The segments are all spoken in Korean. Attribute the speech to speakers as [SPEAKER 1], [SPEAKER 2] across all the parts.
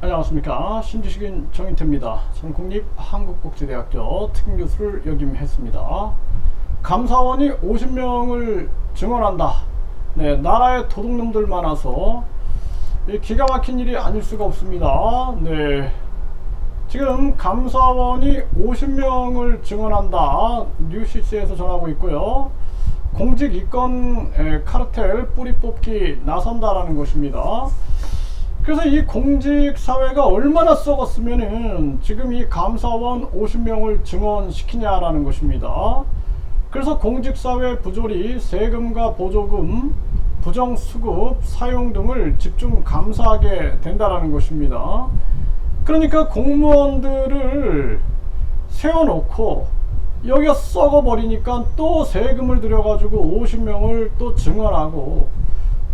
[SPEAKER 1] 안녕하십니까 신지식인 정인태입니다. 저는 국립한국국제대학교 특임교수를 역임했습니다. 감사원이 50명을 증언한다. 네, 나라에 도둑놈들 많아서 이 기가 막힌 일이 아닐 수가 없습니다. 네, 지금 감사원이 50명을 증언한다. 뉴시스에서 전하고 있고요. 공직 이권 에, 카르텔 뿌리 뽑기 나선다라는 것입니다. 그래서 이 공직 사회가 얼마나 썩었으면은 지금 이 감사원 50명을 증언시키냐라는 것입니다. 그래서 공직 사회 부조리, 세금과 보조금, 부정 수급 사용 등을 집중 감사하게 된다라는 것입니다. 그러니까 공무원들을 세워놓고 여기가 썩어버리니까 또 세금을 들여가지고 50명을 또 증언하고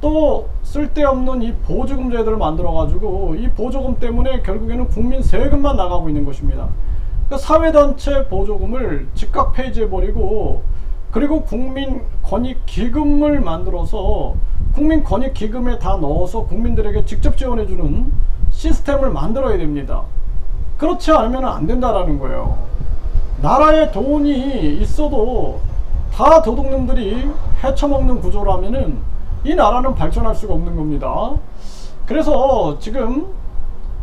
[SPEAKER 1] 또 쓸데없는 이 보조금 제도를 만들어 가지고 이 보조금 때문에 결국에는 국민 세금만 나가고 있는 것입니다. 그 사회 단체 보조금을 즉각 폐지해 버리고 그리고 국민 권익 기금을 만들어서 국민 권익 기금에 다 넣어서 국민들에게 직접 지원해 주는 시스템을 만들어야 됩니다. 그렇지 않으면 안 된다라는 거예요. 나라에 돈이 있어도 다 도둑놈들이 헤쳐먹는 구조라면은 이 나라는 발전할 수가 없는 겁니다. 그래서 지금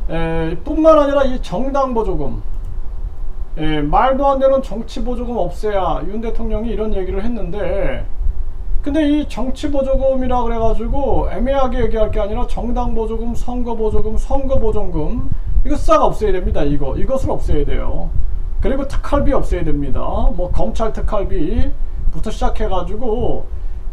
[SPEAKER 1] 에, 뿐만 아니라 이 정당 보조금 에, 말도 안 되는 정치 보조금 없애야 윤 대통령이 이런 얘기를 했는데 근데 이 정치 보조금이라 그래가지고 애매하게 얘기할 게 아니라 정당 보조금, 선거 보조금, 선거 보조금 이거 싹 없애야 됩니다. 이거 이것을 없애야 돼요. 그리고 특활비 없애야 됩니다. 뭐 검찰 특활비부터 시작해가지고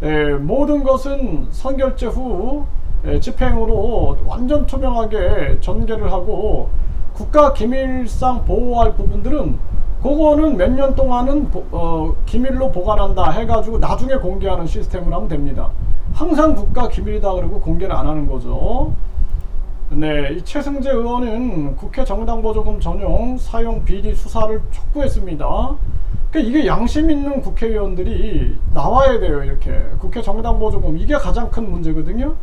[SPEAKER 1] 에, 모든 것은 선결제 후 에, 집행으로 완전 투명하게 전개를 하고 국가 기밀상 보호할 부분들은 그거는 몇 년 동안은 보- 어, 기밀로 보관한다 해가지고 나중에 공개하는 시스템을 하면 됩니다. 항상 국가 기밀이다 그러고 공개를 안 하는 거죠. 네, 이 최승재 의원은 국회 정당보조금 전용 사용 비리 수사를 촉구했습니다. 그러니까 이게 양심 있는 국회의원들이 나와야 돼요, 이렇게. 국회 정당 보조금 이게 가장 큰 문제거든요.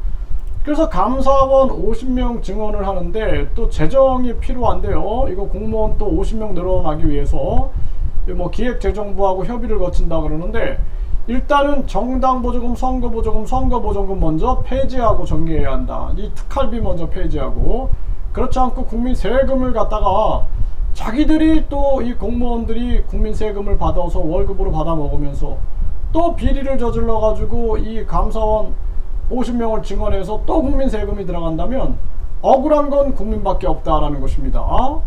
[SPEAKER 1] 그래서 감사원 50명 증언을 하는데 또 재정이 필요한데요. 이거 공무원 또 50명 늘어나기 위해서 뭐 기획재정부하고 협의를 거친다 그러는데 일단은 정당 보조금, 선거 보조금, 선거 보조금 먼저 폐지하고 전개해야 한다. 이 특활비 먼저 폐지하고 그렇지 않고 국민 세금을 갖다가 자기들이 또 이 공무원들이 국민 세금을 받아서 월급으로 받아 먹으면서 또 비리를 저질러 가지고 이 감사원 50명을 증언해서 또 국민 세금이 들어간다면 억울한 건 국민밖에 없다라는 것입니다.